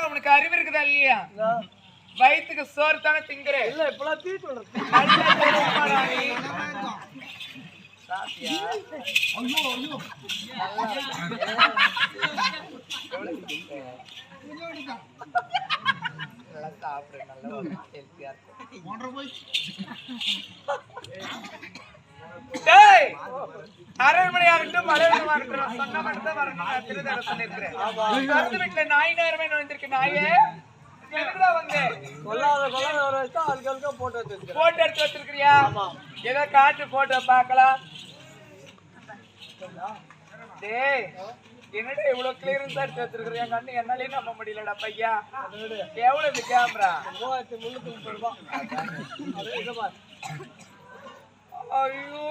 ஏண்டா உனக்கு அறிவு இருக்குதா இல்லையா? வயிற்றுக்கு சோறு தானே திங்குறேன் இல்ல இப்பெல்லாம் தீ சொல்றது நல்லா ஆ இருக்கும். டேய், அரண்மனையாகட்டும், அலுவலகமாகட்டும், நான் சொன்ன மட்டும் தான் வரணும். நான் திருதடவை சொல்லியிருக்கிறேன். பக்கத்து வீட்டுல நாய் நேரமே வந்திருக்கு நாயே போட்டு எடுத்து வச்சிருக்கிறியா? ஏதோ காட்டு போட்டோ பார்க்கலாம். டேய் என்னடா இவ்வளவு கிளியரன்ஸ் எடுத்து வச்சிருக்கிறியா? கண்ணு என்னாலே நம்ப முடியலடா பையா. எவ்வளவு கேமரா மூவாயிரத்தி முன்னூத்தி முப்பது ரூபாய். ஐயோ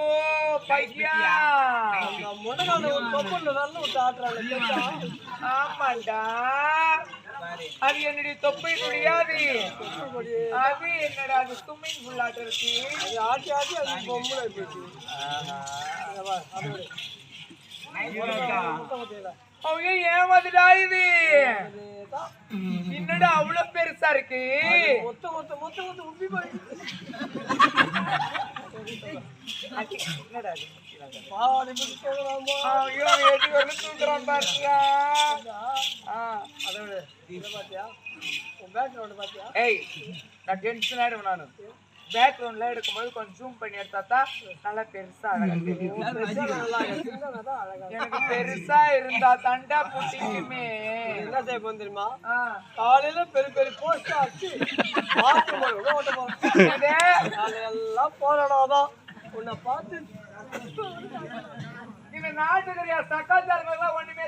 அந்த முன்னாடி ஒரு தொப்புல நல்ல விட்டு ஆட்டுறாங்க ஆமாண்டா. அது என்னுடைய தொப்பை முடியாது. அது என்னடா அது ஸ்விம்மிங் பூல் ஆட்டம் இருக்கு. அது ஆட்டி ஆட்டி அது பொம்பளை இதை. ஏமாதுடா. என்னடா அவ்வளவு பெருசா இருக்கு? மொத்த மொத்த மொத்த மொத்த உப்பி போயிடுச்சு. டென்ஷன் ஆயிடுவேன் நானு. பேக்ரவுண்ட்ல எடுக்கும்போது கொஞ்சம் ஜூம் பண்ணி எடுத்தா தான் நல்லா பெருசா அழகா தெரியும். எனக்கு பெருசா இருந்தா தண்டா புட்டிக்குமே என்ன செய்ய போகுது தெரியுமா. காலையில பெரிய பெரிய போஸ்ட் ஆச்சு பாத்ரூம் கூட ஓட்ட போறோம் இது, எல்லாம் போராடாதான் உன்னை பார்த்து இந்த நாட்டுக்கறியா சக்காச்சாரங்கள்லாம் ஒண்ணுமே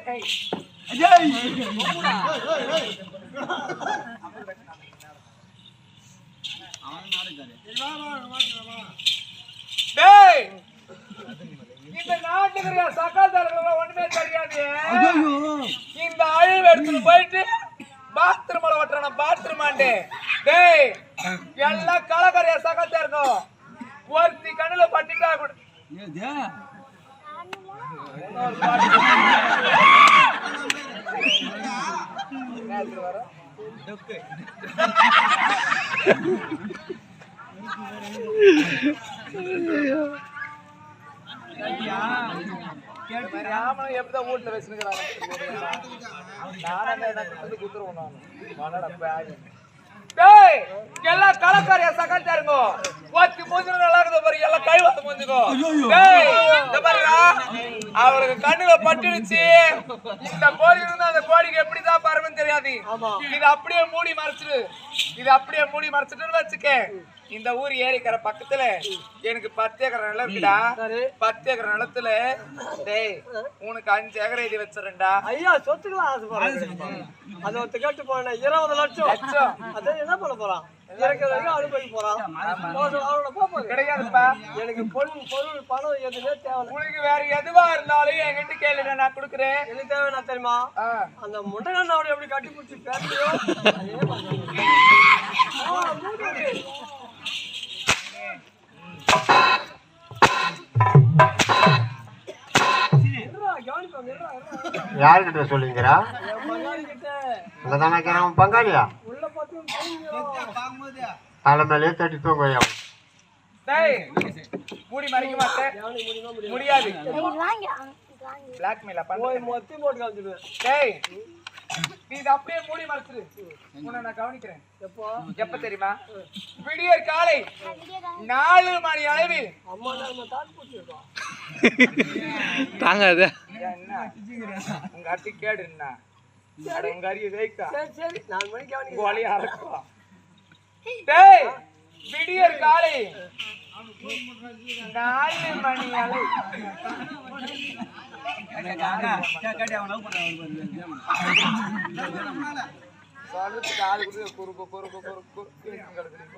டேய்! இந்த நாட்டுக்கறியா சக்காச்சாரங்கள்லாம் ஒண்ணுமே தெரியாது. எல்லாம் கலக்கரையா சக்காச்சா இருக்கும் ஒருத்தி கண்ணுல பட்டுட்டா கூட ஆமணம் எப்படிதான் வீட்டுல வச்சுருக்கிறாங்க நானும் குத்துருவோம் நானு. மலட பேகு. இருங்கோ ஒத்தி மூஞ்சில நல்லா இருக்குது பாரு எல்லாம் கழுவாத மூஞ்சுக்கோ. டேய் இந்த பாருடா. அவருக்கு கண்ணுல பட்டுடுச்சு. இந்த கோழி இருந்தா அந்த கோழிக்கு எப்படி தான் பாருன்னு தெரியாது. இது அப்படியே மூடி மறைச்சிடு இது அப்படியே மூடி மறைச்சிட்டுன்னு வச்சுக்க இந்த ஊர் ஏரிக்கரை பக்கத்துல எனக்கு பத்து ஏக்கர் நிலம் இருக்குடா. பத்து ஏக்கர் நிலத்துல டேய் உனக்கு அஞ்சு ஏக்கர் எழுதி வச்சிருந்தா ஐயா சொத்துக்கலாம் ஆசைப்படுறாங்க அதை ஒருத்த கேட்டு போன இருபது லட்சம். லட்சம். அதை என்ன பண்ண போறான்? எனக்கு பொன் பொருள் பணம் எதுவுமே தேவை உனக்கு வேற எதுவா இருந்தாலும் என்கிட்ட கேளுடா நான் கொடுக்குறேன். எனக்கு தேவை என்ன தெரியுமா. அந்த முண்டகண்ணாவோட எப்படி கட்டி பிடிச்சி யாருக்கிட்ட சொல்லுங்கிறா அங்க தானே இருக்கிறான் பங்காளியா? உள்ள பார்த்து தெரியும். தலை மேலேயே தட்டி தூங்க டேய் மூடி மறைக்க மாட்டேன் முடியாது. பிளாக்மெயில பண்ண. போய் மொத்தி போட்டு காமிச்சிடுவேன் டேய் நீ இதை அப்படியே மூடி மறைச்சிரு. உன்னை நான் கவனிக்கிறேன். எப்போ? எப்ப தெரியுமா? விடியற் காலை நாலு மணி அளவில். அம்மா உங்க அட்டி கேடு என்ன? உங்க அரிய வைக்கா. சரி சரி நாலு மணிக்கு உங்க கவனிக்க வழியா இருக்கும் டேய் விடியற் காலை. நாலு மணி அளவு. சொல்றதுக்கு ஆளு கூட குறுக்கு குறுக்கு குறுக்கு கிடக்குறீங்க